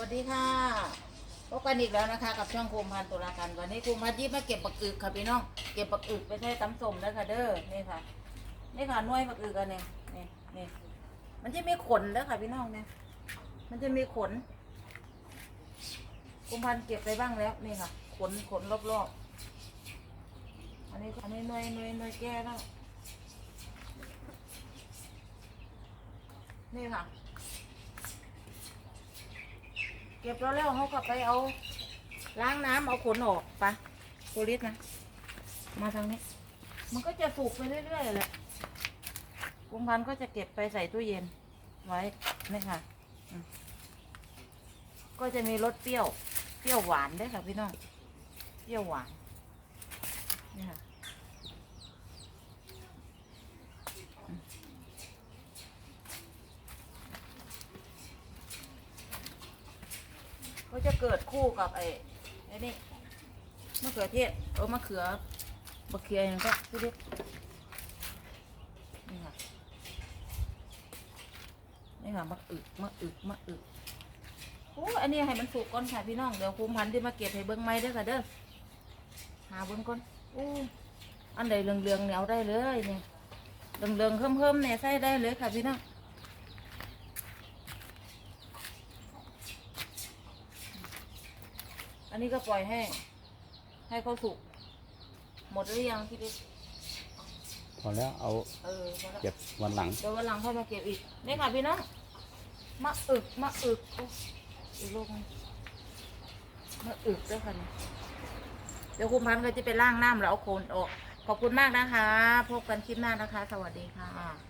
วัสดีค่ะพบกันอีกแล้วนะคะ กับช่องคุมพันตุลาการวันนี้คุมพันยิบมาเก็บปักอึกค่ะพี่น้องเก็บปักอึกไปใช้ตำส้มแล้วค่ะเด้อนี่ค่ะนี่ค่ะน่วยปักอึกกันเนี่ยนี่นี่มันจะมีขนแล้วค่ะพี่น้องเนี่ยมันจะมีขนคุมพันเก็บไปบ้างแล้วนี่ค่ะ ขนขนรอบๆอันนี้อันนี้น่วยน่วยน่วยแก้แล้วนี่ค่ะ เก็บแล้วแล้วเขาก็ไปเอา ล้างน้ำเอาขนออกปะโพลิสนะ มาทางนี้ มันก็จะสุกไปเรื่อยๆแหละกุมพันธุ์ก็จะเก็บไปใส่ตู้เย็น ไว้นี่ค่ะอืมก็จะมีรสเปรี้ยว เปรี้ยวหวานด้วยค่ะพี่น้อง เปรี้ยวหวาน นี่ค่ะ จะเกิดคู่กับไอ้ไอ้นี่มะเขือเทศเออมะเขือมะเขืออย่างก็พี่เล็กนี่ค่ะนี่ค่ะมะอึกมะอึกมะอึกโอ้อันนี้ให้มันสุกก่อนค่ะพี่น้องเดี๋ยวคุมพันธุ์ที่มาเก็บให้เบิ้งไม้ด้อค่ะเด้อหาเบิ้งก่อนโอ้อันใดเหลืองๆเนี่ยเอาได้เลยเนี่ยเหลืองๆเพิ่มๆเนี่ยใส่ได้เลยค่ะพี่น้อง อันนี้ก็ปล่อยให้ ให้เขาสุก หมดหรือยังพี่ดิ๊กพอแล้วเอาเออพอแล้วเก็บวันหลัง เดี๋ยววันหลังค่อยมาเก็บอีกนี่ค่ะพี่น้องมะอึกมะอึกโอ้อีกโลกหนึ่งมะอึกด้วยค่ะเนี่ยเดี๋ยวคุณพันธุ์ก็จะไปล้างน้ำแล้วเอาโคลนออกขอบคุณมากนะคะ พบกันคลิปหน้านะคะ สวัสดีค่ะ